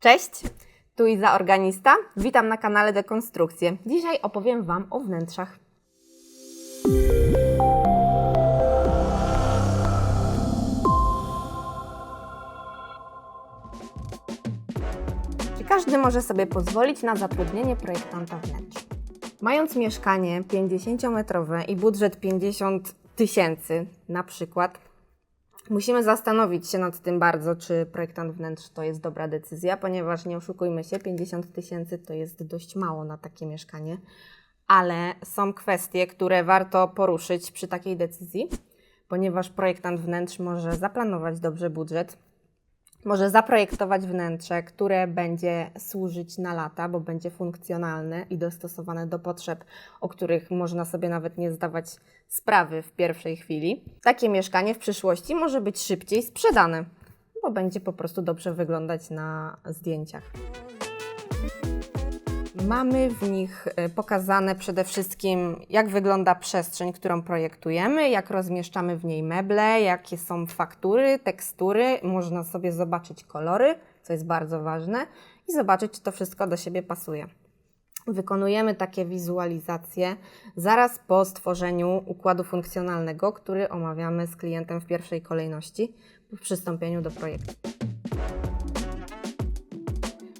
Cześć, tu Iza Organista. Witam na kanale Dekonstrukcje. Dzisiaj opowiem Wam o wnętrzach. Czy każdy może sobie pozwolić na zatrudnienie projektanta wnętrz? Mając mieszkanie 50-metrowe i budżet 50 tysięcy na przykład, Musimy zastanowić się nad tym bardzo, czy projektant wnętrz to jest dobra decyzja, ponieważ nie oszukujmy się, 50 tysięcy to jest dość mało na takie mieszkanie, ale są kwestie, które warto poruszyć przy takiej decyzji, ponieważ projektant wnętrz może zaplanować dobrze budżet, może zaprojektować wnętrze, które będzie służyć na lata, bo będzie funkcjonalne i dostosowane do potrzeb, o których można sobie nawet nie zdawać sprawy w pierwszej chwili. Takie mieszkanie w przyszłości może być szybciej sprzedane, bo będzie po prostu dobrze wyglądać na zdjęciach. Mamy w nich e, pokazane przede wszystkim, jak wygląda przestrzeń, którą projektujemy, jak rozmieszczamy w niej meble, jakie są faktury, tekstury. Można sobie zobaczyć kolory, co jest bardzo ważne, i zobaczyć, czy to wszystko do siebie pasuje. Wykonujemy takie wizualizacje zaraz po stworzeniu układu funkcjonalnego, który omawiamy z klientem w pierwszej kolejności w przystąpieniu do projektu.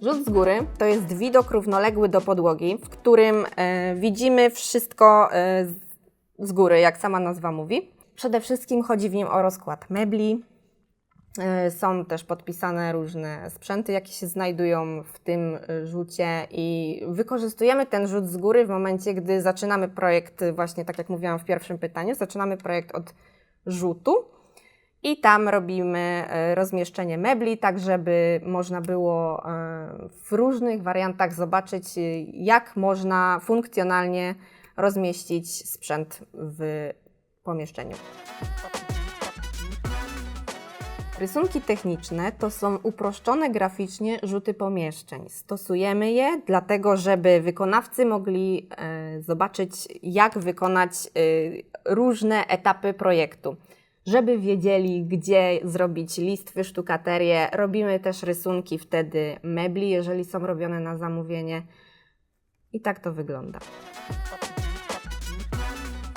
Rzut z góry to jest widok równoległy do podłogi, w którym e, widzimy wszystko e, z- góry, jak sama nazwa mówi. Przede wszystkim chodzi w nim o rozkład mebli. E, Są też podpisane różne sprzęty, jakie się znajdują w tym e, rzucie i wykorzystujemy ten rzut z góry w momencie, gdy zaczynamy projekt, e, właśnie tak jak mówiłam w pierwszym pytaniu, zaczynamy projekt od rzutu. I tam robimy e, rozmieszczenie mebli, tak żeby można było e, w różnych wariantach zobaczyć, e, jak można funkcjonalnie rozmieścić sprzęt w pomieszczeniu. Rysunki techniczne to są uproszczone graficznie rzuty pomieszczeń. Stosujemy je dlatego, żeby wykonawcy mogli zobaczyć, jak wykonać różne etapy projektu. Żeby wiedzieli, gdzie zrobić listwy, sztukaterię, robimy też rysunki wtedy mebli, jeżeli są robione na zamówienie. I tak to wygląda.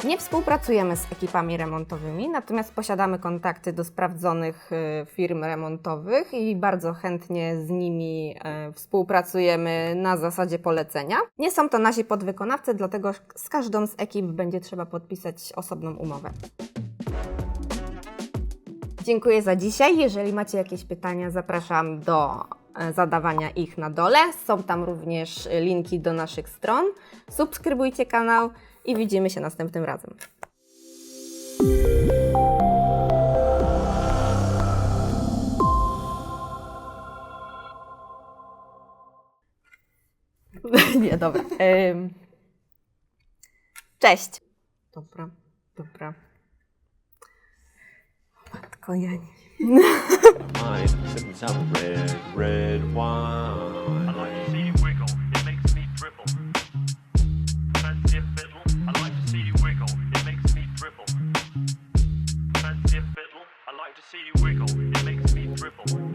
Nie współpracujemy z ekipami remontowymi, natomiast posiadamy kontakty do sprawdzonych e, firm remontowych i bardzo chętnie z nimi e, współpracujemy na zasadzie polecenia. Nie są to nasi podwykonawcy, dlatego z każdą z ekip będzie trzeba podpisać osobną umowę. Dziękuję za dzisiaj. Jeżeli macie jakieś pytania, zapraszam do e, zadawania ich na dole. Są tam również linki do naszych stron. Subskrybujcie kanał i widzimy się następnym razem. Nie, dobra. Cześć. Dobra, dobra. Kochojani. I like to see you wiggle, it makes me dribble. Fancy a fiddle? I like to see you wiggle, it makes me dribble. Fancy a fiddle? See you wiggle, it makes me dribble.